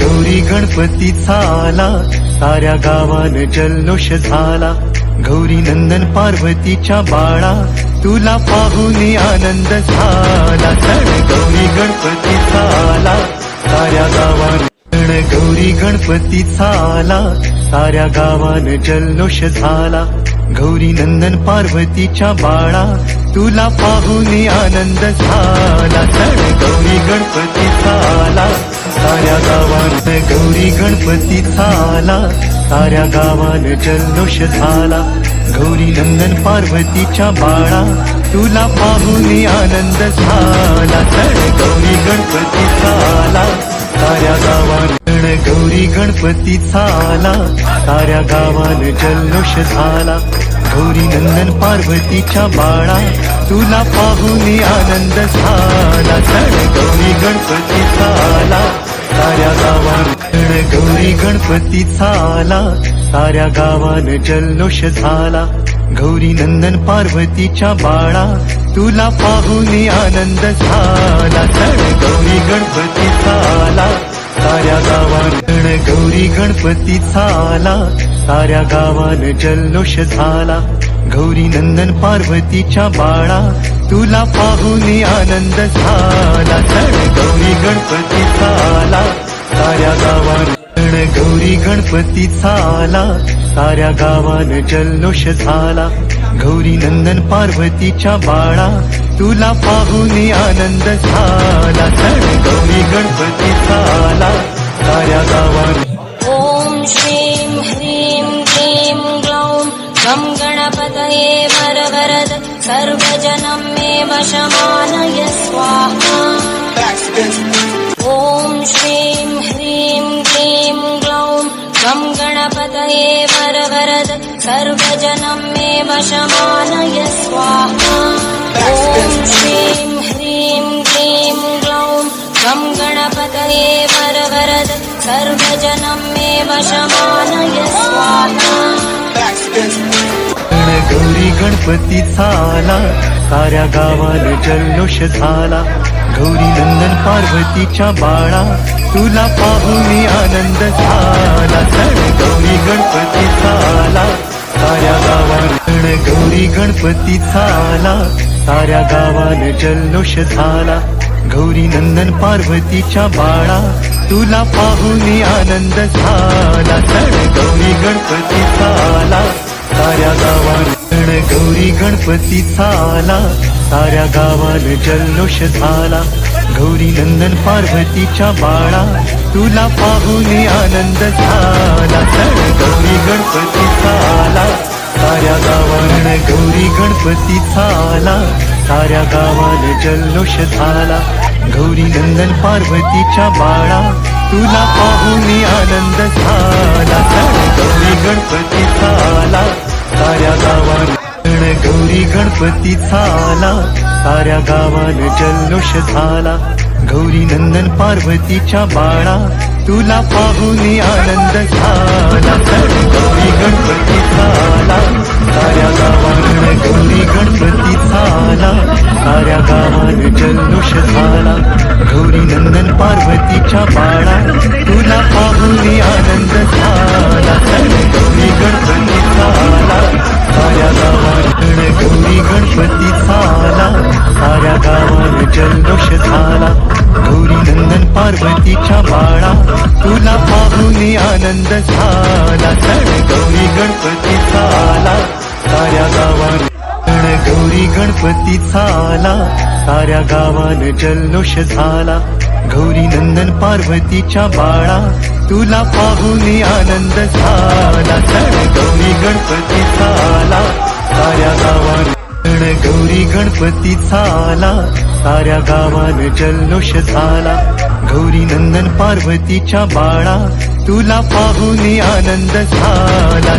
गौरी गणपतीचा आला साऱ्या गावान जल्लोष झाला. गौरी नंदन पार्वतीच्या बाळा तुला पाहून आनंद झाला. सण गौरी गणपतीचा आला साऱ्या गावान सण गौरी गणपतीचा आला साऱ्या गावान जल्लोष झाला. गौरी नंदन पार्वतीच्या बाळा तुला पाहून आनंद झाला. सण गौरी गणपतीचा आला साऱ्या गावात गौरी गणपतीचा आला साऱ्या गावात जल्लोष झाला. गौरी नंदन पार्वतीच्या बाळा तुला पाहून आनंद झाला. सण गौरी गणपतीचा आला साऱ्या गावात गौरी गणपतीचा आला साऱ्या गावान जल्लोष झाला. गौरी नंदन पार्वतीच्या बाळा तुला पाहून आनंद झाला. सण गौरी गणपतीचा आला साऱ्या गावान गौरी गणपतीचा आला साऱ्या गावान जल्लोष झाला. गौरी नंदन पार्वतीच्या बाळा तुला पाहून आनंद झाला. सण गौरी गणपतीचा आला साऱ्या गावान गौरी गणपतीचा आला साऱ्या गावान जल्लोष झाला. गौरी नंदन पार्वतीच्या बाळा तुला पाहून आनंद झाला. सण गौरी गणपतीचा आला साऱ्या गावान सण गौरी गणपतीचा आला साऱ्या गावान जल्लोष झाला. गौरी नंदन पार्वतीच्या बाळा तुला पाहून आनंद झाला. सण गणपतये वरवरद सर्वजनं मे वशमानय स्वाहा ॐ श्रीं ह्रीं क्लीं ग्लौं गं गणपतये वरवरद सर्वजनं मे वशमानय स्वाहा ॐ श्रीं ह्रीं क्लीं ग्लौं गं गणपतये वरवरद सर्वजनं मे वशमानय गणपतीचा आला साऱ्या गावाने जल्लोष झाला. गौरी नंदन पार्वतीच्या बाळा. तुला पाहून आनंद झाला. सण गौरी गणपतीचा आला साऱ्या गावान सण गौरी गणपतीचा आला साऱ्या गावाने जल्लोष झाला. गौरी नंदन पार्वतीच्या बाळा. तुला पाहून आनंद झाला. सण गौरी गणपतीचा आला साऱ्या गावान गौरी गणपतीचा आला साऱ्या गावात जल्लोष झाला. गौरी नंदन पार्वतीच्या बाळा तुला पाहून आनंद झाला. गौरी गणपतीचा आला साऱ्या गावान गौरी गणपतीचा आला साऱ्या गावान जल्लोष झाला. गौरी नंदन पार्वतीच्या बाळा तुला पाहून आनंद झाला. गौरी गणपतीचा आला साऱ्या गावान गौरी गणपतीचा आला साऱ्या गावान जल्लोष झाला. गौरी नंदन पार्वतीच्या बाळा तुला पाहून आनंद झाला. गौरी गणपती गणपती झाला. साऱ्या गावान जल्लोष झाला. गौरी नंदन पार्वतीच्या बाळा. तुला पाहून आनंद झाला. सण गौरी गणपतीचा आला साऱ्या गावान सण गौरी गणपतीचा आला साऱ्या गावान जल्लोष झाला. गौरी नंदन पार्वतीच्या बाळा. तुला पाहून आनंद झाला. सण गौरी गणपतीचा आला साऱ्या गावान गौरी गणपतीचा आला साऱ्या गावान जल्लोष झाला. गौरी नंदन पार्वतीच्या बाळा तुला पाहून आनंद झाला.